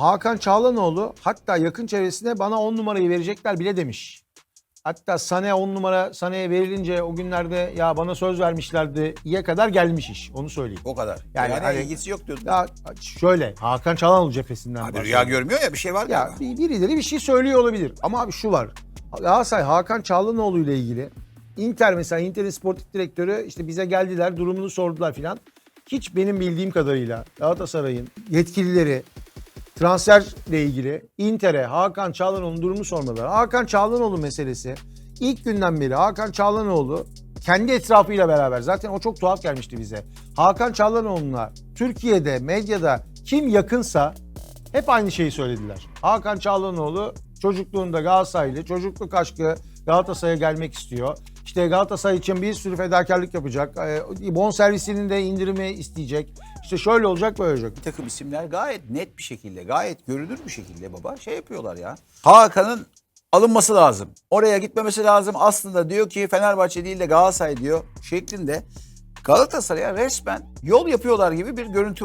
Hakan Çağlanoğlu hatta yakın çevresine bana 10 numarayı verecekler bile demiş. Hatta Sané 10 numara Sané'ye verilince o günlerde ya bana söz vermişlerdi iye kadar gelmiş iş. Onu söyleyeyim. O kadar. Yani Yani, hani- ilgisi yok diyordun. Ya şöyle Hakan Çağlanoğlu cephesinden Abi rüya görmüyor ya bir şey var Ya bir- birileri bir şey söylüyor olabilir. Ama abi şu var. Galatasaray Hakan Çağlanoğlu ile ilgili Inter mesela Inter'in sportif direktörü işte bize geldiler durumunu sordular filan. Hiç benim bildiğim kadarıyla Galatasaray'ın yetkilileri transferle ilgili Inter'e Hakan Çağlanoğlu'nun durumunu sormadılar. Hakan Çağlanoğlu meselesi ilk günden beri Hakan Çağlanoğlu kendi etrafıyla beraber zaten o çok tuhaf gelmişti bize. Hakan Çağlanoğlu'na Türkiye'de medyada kim yakınsa hep aynı şeyi söylediler. Hakan Çağlanoğlu çocukluğunda Galatasaraylı, çocukluk aşkı Galatasaray'a gelmek istiyor. İşte Galatasaray için bir sürü fedakarlık yapacak. Ee, Bon servisinin de indirimi isteyecek. İşte şöyle olacak böyle olacak. Bir takım isimler gayet net bir şekilde, gayet görünür bir şekilde baba şey yapıyorlar ya. Hakan'ın alınması lazım. Oraya gitmemesi lazım. Aslında diyor ki Fenerbahçe değil de Galatasaray diyor şeklinde Galatasaray'a resmen yol yapıyorlar gibi bir görüntü var.